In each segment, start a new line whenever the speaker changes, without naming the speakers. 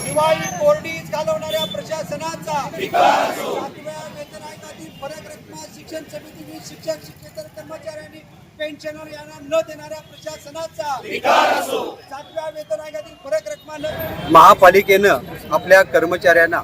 दिवाळी कोरडीच घालवणाऱ्या प्रशासनाचा सातव्या वेतन आयोगातील फरक रक्कम शिक्षण समितीने शिक्षक शिक्षकेतर कर्मचाऱ्यांनी पेन्शनर यांना न देणाऱ्या प्रशासनाचा सातव्या वेतन आयोगातील फरक रक्कम न महापालिकेनं आपल्या कर्मचाऱ्यांना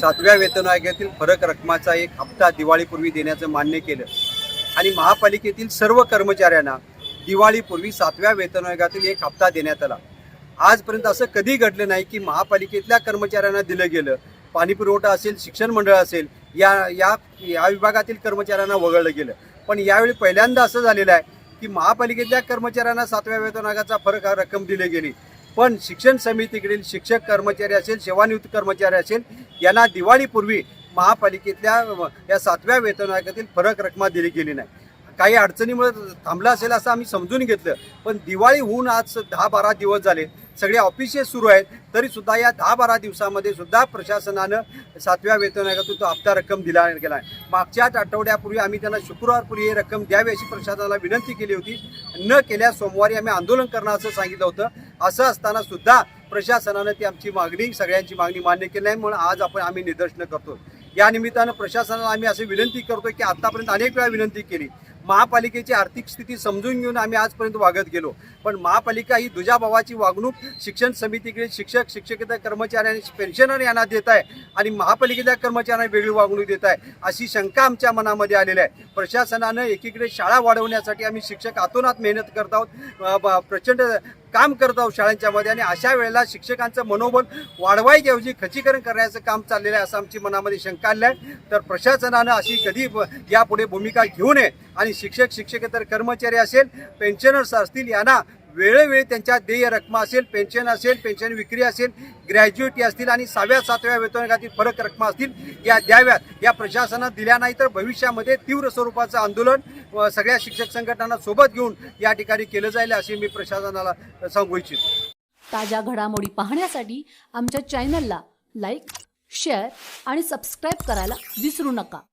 सातव्या वेतन आयोगातील फरक रकमाचा एक हप्ता दिवाळीपूर्वी देण्याचं मान्य केलं. आणि महापालिकेतील सर्व कर्मचाऱ्यांना दिवाळीपूर्वी सातव्या वेतन आयोगातील एक हप्ता देण्यात आला. आजपर्यंत असं कधी घडलं नाही की महापालिकेतल्या कर्मचाऱ्यांना दिलं गेलं. पाणी पुरवठा असेल शिक्षण मंडळ असेल या या या विभागातील कर्मचाऱ्यांना वगळलं गेलं. पण यावेळी पहिल्यांदा असं झालेलं आहे की महापालिकेतल्या कर्मचाऱ्यांना सातव्या वेतन आयोगाचा फरक हा रक्कम दिली गेली. पण शिक्षण समितीकडील शिक्षक कर्मचारी असेल सेवानिवृत्त कर्मचारी असेल यांना दिवाळीपूर्वी महापालिकेतल्या या सातव्या वेतन आयोगातील फरक रकमा दिली गेली नाही. काही अडचणीमुळे थांबलं असेल असं आम्ही समजून घेतलं. पण दिवाळी होऊन आज दहा बारा दिवस झाले. सगळे ऑफिसेस सुरू आहेत. तरी सुद्धा या दहा बारा दिवसामध्ये सुद्धा प्रशासनानं सातव्या वेतन आयोगातून तो हप्ता रक्कम दिला गेला आहे. मागच्याच आठवड्यापूर्वी आम्ही त्यांना शुक्रवारपूर्वी ही रक्कम द्यावी अशी प्रशासनाला विनंती केली होती. न केल्यास सोमवारी आम्ही आंदोलन करणार असं सांगितलं होतं. असं असताना सुद्धा प्रशासनानं ती आमची मागणी सगळ्यांची मागणी मान्य केली नाही. म्हणून आज आपण आम्ही निदर्शनं करतो या निमित्तानं प्रशासनाला आम्ही असं विनंती करतो की आतापर्यंत अनेक वेळा विनंती केली. महापालिकेची आर्थिक स्थिती समजून घेऊन आम्ही आजपर्यंत वागत गेलो. पण महापालिका ही दुजाभावाची वागणूक शिक्षण समितीकडे शिक्षक शिक्षकेतर कर्मचारी आणि पेन्शनर यांना देत आहे आणि महापालिकेच्या कर्मचाऱ्यांना वेगळी वागणूक देत आहे अशी शंका आमच्या मनामध्ये आलेली आहे. प्रशासनानं एकीकडे शाळा वाढवण्यासाठी आम्ही शिक्षक आतोनात मेहनत करत आहोत. प्रचंड काम करत आहोत शाळांच्या मध्ये आणि अशा वेळेला शिक्षकांचं मनोबल वाढवायच्याऐवजी खचीकरण करण्याचं काम चाललेलं आहे असं आमची मनामध्ये शंका आली आहे. तर प्रशासनानं अशी कधी यापुढे भूमिका घेऊ नये आणि शिक्षक शिक्षकेतर कर्मचारी असेल पेन्शनर्स असतील यांना वेळोवेळी त्यांच्या देय रकमा असेल पेन्शन असेल पेन्शन विक्री असेल ग्रॅज्युएटी असतील आणि सहाव्या सातव्या वेतनकातील फरक रकमा असतील या द्याव्यात. या प्रशासनात दिल्या नाही तर भविष्यामध्ये तीव्र स्वरूपाचं आंदोलन व सगळ्या शिक्षक संघटनांना सोबत घेऊन या ठिकाणी केलं जाईल असे मी प्रशासनाला सांगू इच्छितो.
ताज्या घडामोडी पाहण्यासाठी आमच्या चॅनलला लाईक शेअर आणि सबस्क्राईब करायला विसरू नका.